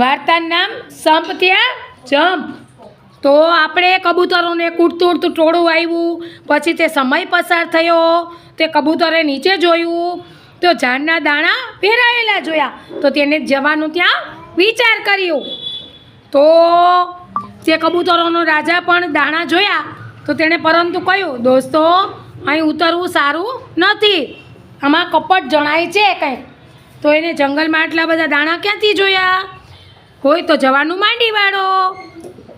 વાર્તાનું નામ સંપ ત્યાં જંપ. તો આપણે કબૂતરોને કૂટતું ઉડતું ટોળું આવ્યું પછી તે સમય પસાર થયો, તે કબૂતરે નીચે જોયું, તો ઝાડના દાણા પહેરાયેલા જોયા, તો તેને જવાનું ત્યાં વિચાર કર્યો. તો તે કબૂતરોનો રાજા પણ દાણા જોયા, તો તેણે પરંતુ કહ્યું, દોસ્તો, અહીં ઉતરવું સારું નથી. આમાં કપટ જણાય છે કંઈક. તો એને જંગલમાં આટલા બધા દાણા ક્યાંથી જોયા? હોય તો જવાનું માંડી વાળો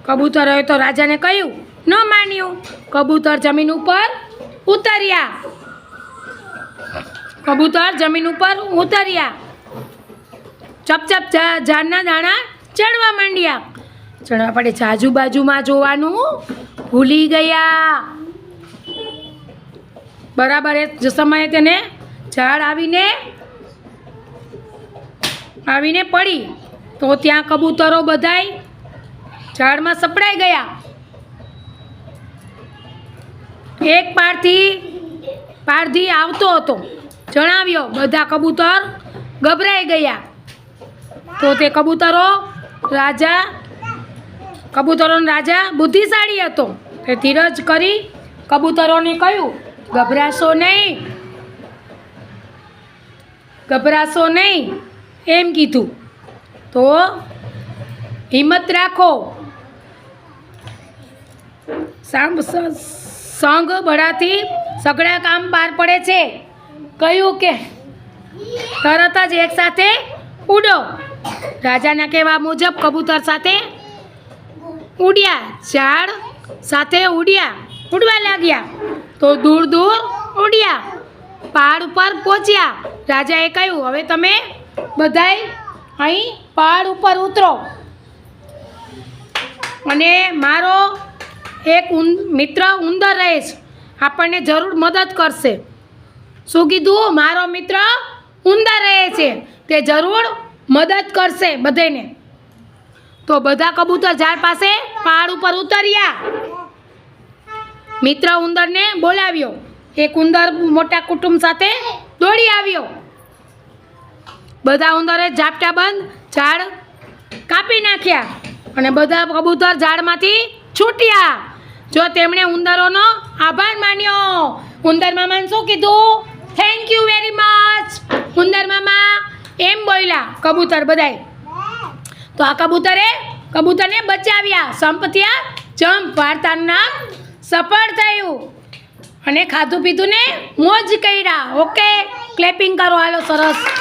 કબૂતરોએ તો રાજાને કહ્યું, ન માન્યું. કબૂતર જમીન ઉપર ઉતર્યા. કબૂતર જમીન ઉપર ઉતર્યા. ચપચપ ઝાડના દાણા ચડવા માંડ્યા. ચડવા પડે આજુબાજુમાં જોવાનું ભૂલી ગયા. બરાબર એ સમયે તેને ઝાડ આવીને આવીને પડી. તો ત્યાં કબૂતરો બધાય ઝાડમાં સપડાઈ ગયા. એક પારથી પારધી આવતો હતો. જણાવ્યો, બધા કબૂતર ગભરાઈ ગયા. તો તે કબૂતરો રાજા, કબૂતરોનો રાજા બુદ્ધિશાળી હતો. તે ધીરજ કરી કબૂતરોને કહ્યું, ગભરાશો નહીં ગભરાશો નહીં. એમ કીધું. તો હિંમત રાખો. સંઘ બળાથી સગડા કામ પાર પડે છે. કહ્યું કે? તરત જ એક સાથે ઉડો. રાજાના કહેવા મુજબ કબૂતર સાથે ઉડ્યા. ઝાડ સાથે ઉડ્યા. ઉડવા લાગ્યા. તો દૂર દૂર ઉડ્યા. પહાડ ઉપર પહોંચ્યા. રાજાએ કહ્યું, હવે તમે બધાય અહીં પહાડ ઉપર ઉતરો. અને મારો એક મિત્ર ઉંદર રહે છે. આપણને જરૂર મદદ કરશે. શું કીધું? મારો મિત્ર ઉંદર રહે છે. તે જરૂર મદદ કરશે બધાને તો બધા કબૂતર ઝાડ પાસે પહાડ ઉપર ઉતર્યા. મિત્ર ઉંદરને બોલાવ્યો. એક ઉંદર મોટા કુટુંબ સાથે દોડી આવ્યો. બધા ઉંદરે ઝાપટા બંધ ઝાડ કાપી નાખ્યા અને બધા કબૂતર ઝાડમાંથી છૂટ્યા. જો તેમણે ઉંદરોનો આભાર માન્યો. ઉંદર મામાને શું કીધું? થેન્ક યુ વેરી મચ ઉંદર મામા એમ બોલ્યા કબૂતર બધાય. તો આ કબૂતરે કબૂતરને બચાવ્યા. સંપત્યા જંપ વાર્તાનું નામ સફળ થયું. અને ખાધું પીધું ને મોજ કર્યા. ઓકે ક્લેપિંગ કરો. હાલો, સરસ.